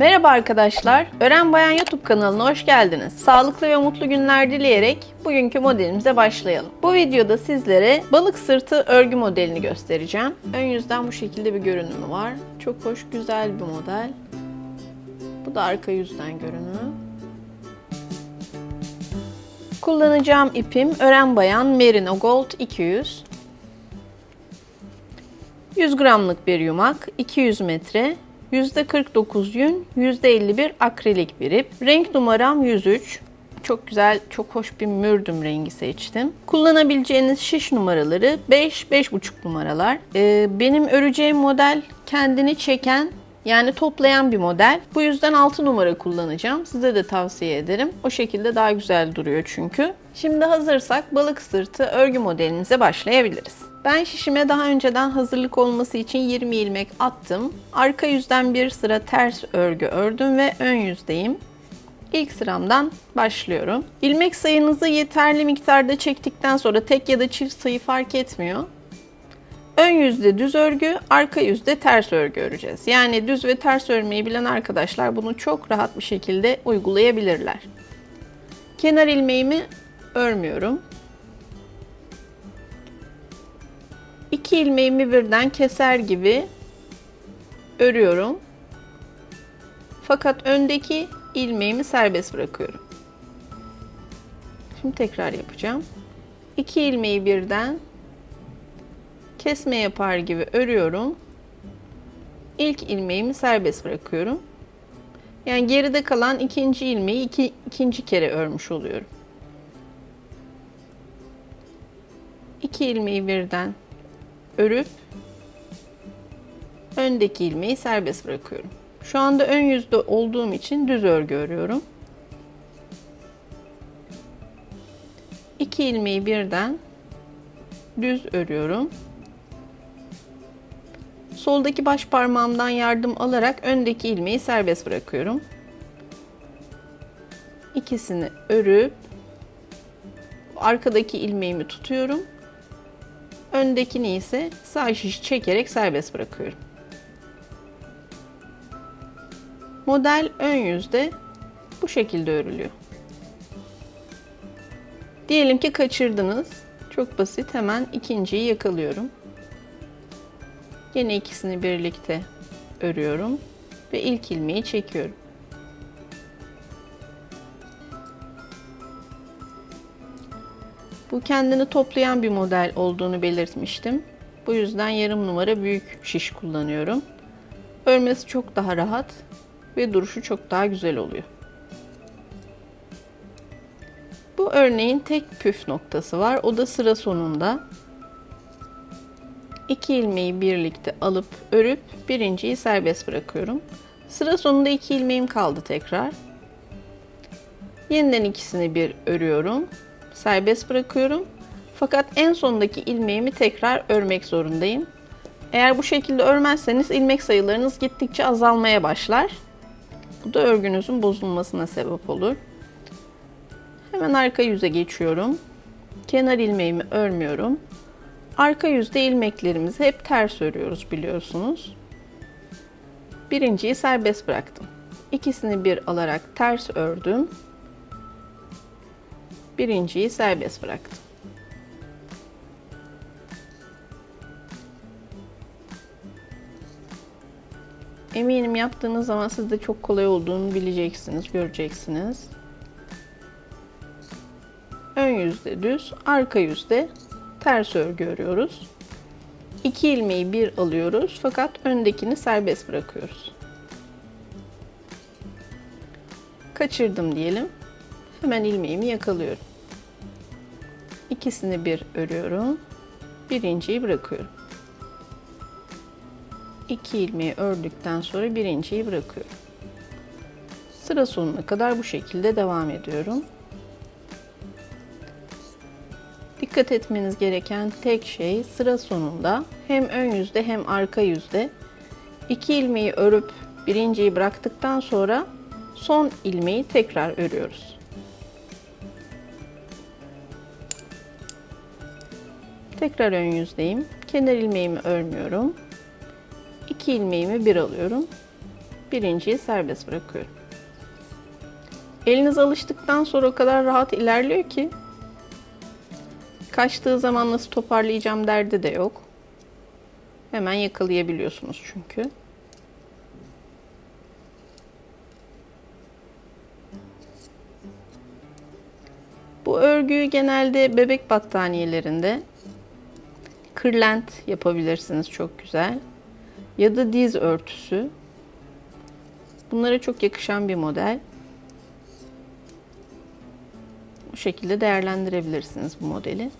Merhaba arkadaşlar. Ören Bayan YouTube kanalına hoş geldiniz. Sağlıklı ve mutlu günler dileyerek bugünkü modelimize başlayalım. Bu videoda sizlere balık sırtı örgü modelini göstereceğim. Ön yüzden bu şekilde bir görünümü var. Çok hoş, güzel bir model. Bu da arka yüzden görünümü. Kullanacağım ipim Ören Bayan Merino Gold 200. 100 gramlık bir yumak, 200 metre, %49 yün, %51 akrilik bir ip. Renk numaram 103. Çok güzel, çok hoş bir mürdüm rengi seçtim. Kullanabileceğiniz şiş numaraları 5, 5,5 numaralar. Ee, benim öreceğim model kendini çeken yani toplayan bir model. Bu yüzden 6 numara kullanacağım. Size de tavsiye ederim. O şekilde daha güzel duruyor çünkü. Şimdi hazırsak balık sırtı örgü modelimize başlayabiliriz. Ben şişime daha önceden hazırlık olması için 20 ilmek attım. Arka yüzden bir sıra ters örgü ördüm ve ön yüzdeyim. İlk sıramdan başlıyorum. İlmek sayınızı yeterli miktarda çektikten sonra tek ya da çift sayı fark etmiyor. Ön yüzde düz örgü, arka yüzde ters örgü öreceğiz. Yani düz ve ters örmeyi bilen arkadaşlar bunu çok rahat bir şekilde uygulayabilirler. Kenar ilmeğimi örmüyorum. İki ilmeğimi birden keser gibi örüyorum. Fakat öndeki ilmeğimi serbest bırakıyorum. Şimdi tekrar yapacağım. İki ilmeği birden kesme yapar gibi örüyorum. İlk ilmeğimi serbest bırakıyorum. Yani geride kalan ikinci ilmeği iki, ikinci kere örmüş oluyorum. İki ilmeği birden örüp öndeki ilmeği serbest bırakıyorum. Şu anda ön yüzde olduğum için düz örgü örüyorum. İki ilmeği birden düz örüyorum. Soldaki baş parmağımdan yardım alarak öndeki ilmeği serbest bırakıyorum. İkisini örüp arkadaki ilmeğimi tutuyorum. Öndekini ise sağ şiş çekerek serbest bırakıyorum. Model ön yüzde bu şekilde örülüyor. Diyelim ki kaçırdınız. Çok basit hemen ikinciyi yakalıyorum. Yine ikisini birlikte örüyorum ve ilk ilmeği çekiyorum. Bu kendini toplayan bir model olduğunu belirtmiştim. Bu yüzden yarım numara büyük şiş kullanıyorum. Örmesi çok daha rahat ve duruşu çok daha güzel oluyor. Bu örneğin tek püf noktası var. O da sıra sonunda. İki ilmeği birlikte alıp örüp birinciyi serbest bırakıyorum. Sıra sonunda iki ilmeğim kaldı tekrar. Yeniden ikisini bir örüyorum. Serbest bırakıyorum. Fakat en sondaki ilmeğimi tekrar örmek zorundayım. Eğer bu şekilde örmezseniz ilmek sayılarınız gittikçe azalmaya başlar. Bu da örgünüzün bozulmasına sebep olur. Hemen arka yüze geçiyorum. Kenar ilmeğimi örmüyorum. Arka yüzde ilmeklerimizi hep ters örüyoruz biliyorsunuz. Birinciyi serbest bıraktım. İkisini bir alarak ters ördüm. Birinciyi serbest bıraktım. Eminim yaptığınız zaman siz de çok kolay olduğunu bileceksiniz, göreceksiniz. Ön yüzde düz, arka yüzde ters örgü örüyoruz. İki ilmeği bir alıyoruz fakat öndekini serbest bırakıyoruz. Kaçırdım diyelim. Hemen ilmeğimi yakalıyorum. İkisini bir örüyorum. Birinciyi bırakıyorum. İki ilmeği ördükten sonra birinciyi bırakıyorum. Sıra sonuna kadar bu şekilde devam ediyorum. Dikkat etmeniz gereken tek şey sıra sonunda hem ön yüzde hem arka yüzde iki ilmeği örüp birinciyi bıraktıktan sonra son ilmeği tekrar örüyoruz. Tekrar ön yüzdeyim. Kenar ilmeğimi örmüyorum. İki ilmeğimi bir alıyorum. birinciyi serbest bırakıyorum. Eliniz alıştıktan sonra o kadar rahat ilerliyor ki kaçtığı zaman nasıl toparlayacağım derdi de yok. Hemen yakalayabiliyorsunuz çünkü. Bu örgüyü genelde bebek battaniyelerinde kırlent yapabilirsiniz çok güzel. Ya da diz örtüsü. Bunlara çok yakışan bir model. Bu şekilde değerlendirebilirsiniz bu modeli.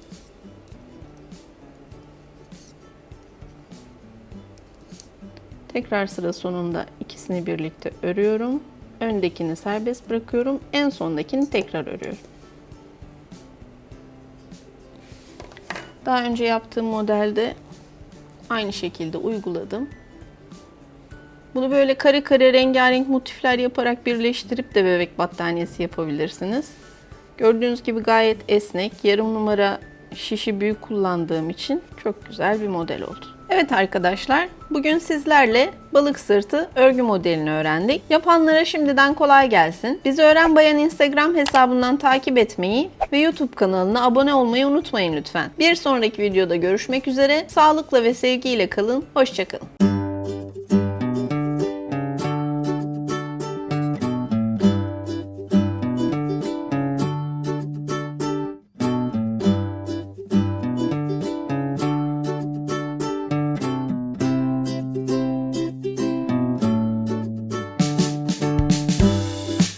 Tekrar sıra sonunda ikisini birlikte örüyorum. Öndekini serbest bırakıyorum. En sondakini tekrar örüyorum. Daha önce yaptığım modelde aynı şekilde uyguladım. Bunu böyle kare kare rengarenk motifler yaparak birleştirip de bebek battaniyesi yapabilirsiniz. Gördüğünüz gibi gayet esnek, yarım numara şişi büyük kullandığım için çok güzel bir model oldu. Evet arkadaşlar, bugün sizlerle balık sırtı örgü modelini öğrendik. Yapanlara şimdiden kolay gelsin. Bizi Öğren Bayan Instagram hesabından takip etmeyi ve YouTube kanalına abone olmayı unutmayın lütfen. Bir sonraki videoda görüşmek üzere. Sağlıkla ve sevgiyle kalın. Hoşçakalın.